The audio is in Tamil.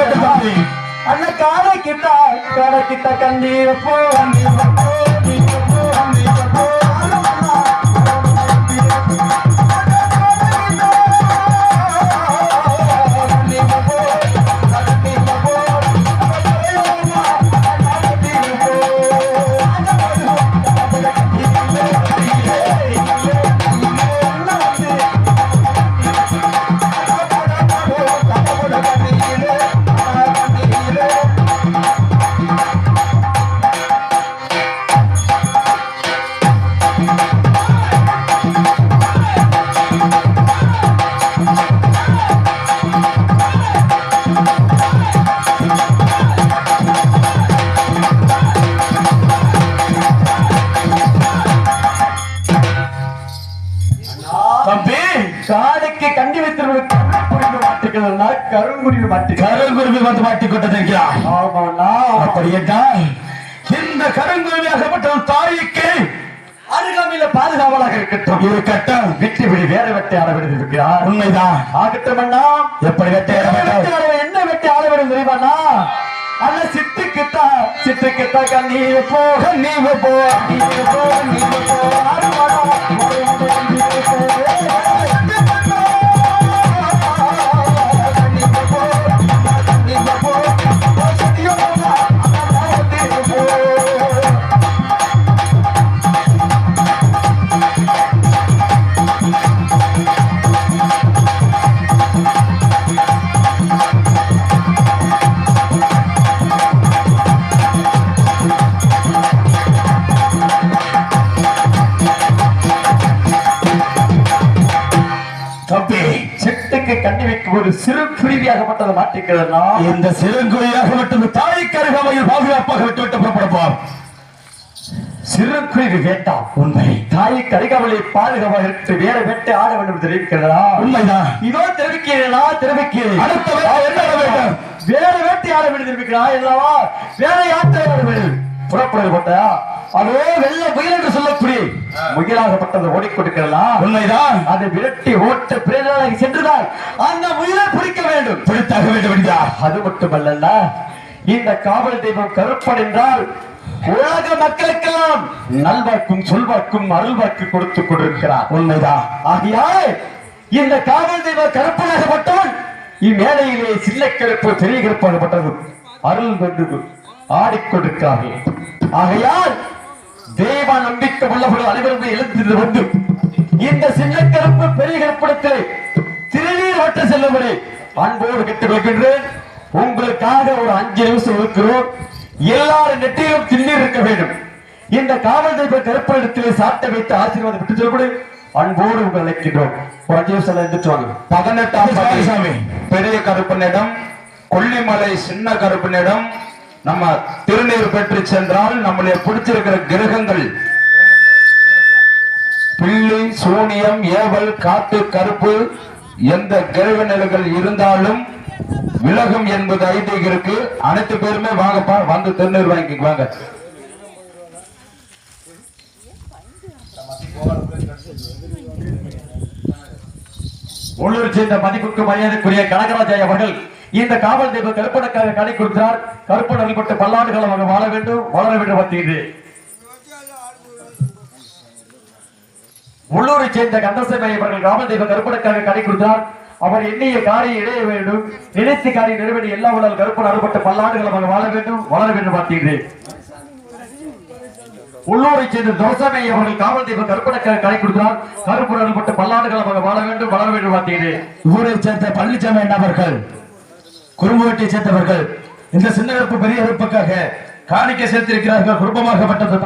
வேண்டும் காலை கிட்ட காலை கிட்ட கண்ணீர் போ காடைக்கு கண்டி வைத்திருப்பது கருங்குருவி மாட்டுக்கிறதுனா கருங்குருவி வந்து மாட்டிக் கொண்டிருக்கிறார் ஆமாண்ணா. அப்படி என்றால் இந்த கருங்குருவியாகப்பட்ட தாய்க்கு அருகாமையில பாதுகாவலாக இருக்கட்டும். இருக்கட்டும். வெற்றி விடி வேற வெட்டி ஆட விடுதிருக்கிறார் உண்மைதான். ஆகட்டும் அண்ணா எப்படி வெட்டி என்ன வெட்டி ஆட விடும் தெரியுமாண்ணா? அண்ணா சிட்டுக்கிட்டா சிட்டுக்கிட்டா கண்ணீர் போ. நீங்க போ. நீர் போ. கண்ணி வைக்கும் ஒரு சிறு குருவியாகப்பட்டது மாட்டிக்கிறதுனா இந்த சிறுங்குருவியாகப்பட்ட தாய்க்கு அருகாமையில் பாதுகாப்பாக விட்டு விட்டு புறப்படுவோம் சிறு குருவி வேண்டாம் உண்மை. தாய்க்கு அருகாமலை பாதுகாப்பாக இருக்கு வேற வெட்டி ஆட வேண்டும் தெரிவிக்கிறதா உண்மைதான். இதோ தெரிவிக்கிறேனா தெரிவிக்கிறேன். அடுத்த என்ன வேண்டும்? வேற வேட்டி ஆட வேண்டும் தெரிவிக்கிறா இல்லவா வேற யாத்திரை ஆட வேண்டும். புறப்படுவது போட்டா? அதோ வெள்ள முயல் என்று சொல்லக்கூடிய முயலாகப்பட்டது ஓடிக்கொண்டிருக்கிறதா உண்மைதான். அதை விரட்டி ஓட்ட பிரேதனாக சென்றுதான் அந்த முயலை பிடிக்க வேண்டும். பிடித்தாக வேண்டும் என்றார் அது மட்டுமல்ல இந்த காவல் தெய்வம் கருப்பன் என்றால் உலக மக்களுக்கெல்லாம் நல்வாக்கும் சொல்வாக்கும் அருள்வாக்கு கொடுத்து கொண்டிருக்கிறார். உண்மைதான். ஆகையால் இந்த காவல் தெய்வ கருப்பனாகப்பட்டவன் இம்மேடையிலே சின்ன கருப்பு பெரிய கருப்பாகப்பட்டது. அருள் கொண்டு ஆடிக்கொண்டிருக்கிறார்கள். ஆகையால் தெய்வ நம்பிக்கை உள்ளவர்கள் அனைவரும் எழுந்து வந்து இந்த சின்ன கருப்பு பெரிய கருப்படத்தில் திருநீர் வட்ட செல்லும்படி அன்போடு கேட்டுக் கொள்கின்றேன் உங்களுக்காக ஒரு அஞ்சு நிமிஷம் இருக்கிறோம். எல்லாரும் நெற்றியிலும் திருநீர் இருக்க வேண்டும். இந்த காவல் தெய்வ கருப்படத்திலே சாட்டை வைத்து ஆசீர்வாதம் விட்டு சொல்லப்படு அன்போடு உங்களை அழைக்கின்றோம். ஒரு அஞ்சு நிமிஷம் எந்திரிச்சு வாங்க. பதினெட்டாம். பெரிய கருப்பனிடம் கொல்லிமலை சின்ன கருப்பனிடம் நம்ம திருநீர் பெற்று சென்றால் நம்மளை பிடிச்சிருக்கிற கிரகங்கள். புள்ளி சூனியம் ஏவல் காத்து கருப்பு எந்த கிரக நிலைகள் இருந்தாலும் விலகும் என்பது ஐதீகம் இருக்கு. அனைத்து பேருமே வாங்கப்பா வந்து திருநீர் வாங்கிக்க வாங்க. உள்ளூர் சேர்ந்த மதிப்புக்கு மரியாதைக்குரிய கனகராஜாய் அவர்கள் இந்த காவல் தெய்வ கருப்பனுக்காக கடை கொடுத்தார் கருப்பன் அடிபட்டு பல்லாண்டு அவங்க வாழ வேண்டும். வளர வேண்டும் பார்த்தீர்கள் உள்ளூரை சேர்ந்த கந்தசமய அவர்கள் காவல் தெய்வ கருப்பனுக்காக கடை கொடுத்தார் அவர் எண்ணிய காரியம் இடைய வேண்டும். நினைத்து காரியம் நிறைவேறி எல்லா உடல் கருப்பன் அறுபட்டு பல்லாண்டுகள் அவங்க வாழ வேண்டும். வளர வேண்டும் பார்த்தீர்கள் உள்ளூரை சேர்ந்த தோசமை அவர்கள் காவல் தெய்வ கருப்பணக்காக கடை கொடுத்தார் கருப்பன் அறுபட்டு பல்லாண்டுகள் அவங்க வாழ வேண்டும். வளர வேண்டும் பார்த்தீர்கள் ஊரை சேர்ந்த பழனிசாமி நபர்கள் குறும்புவட்டியை சேர்ந்தவர்கள் இந்த சின்ன கருப்பு பெரிய கருப்புக்காக காணிக்க சேர்த்திருக்கிறார்கள் குடும்பமாகப்பட்டது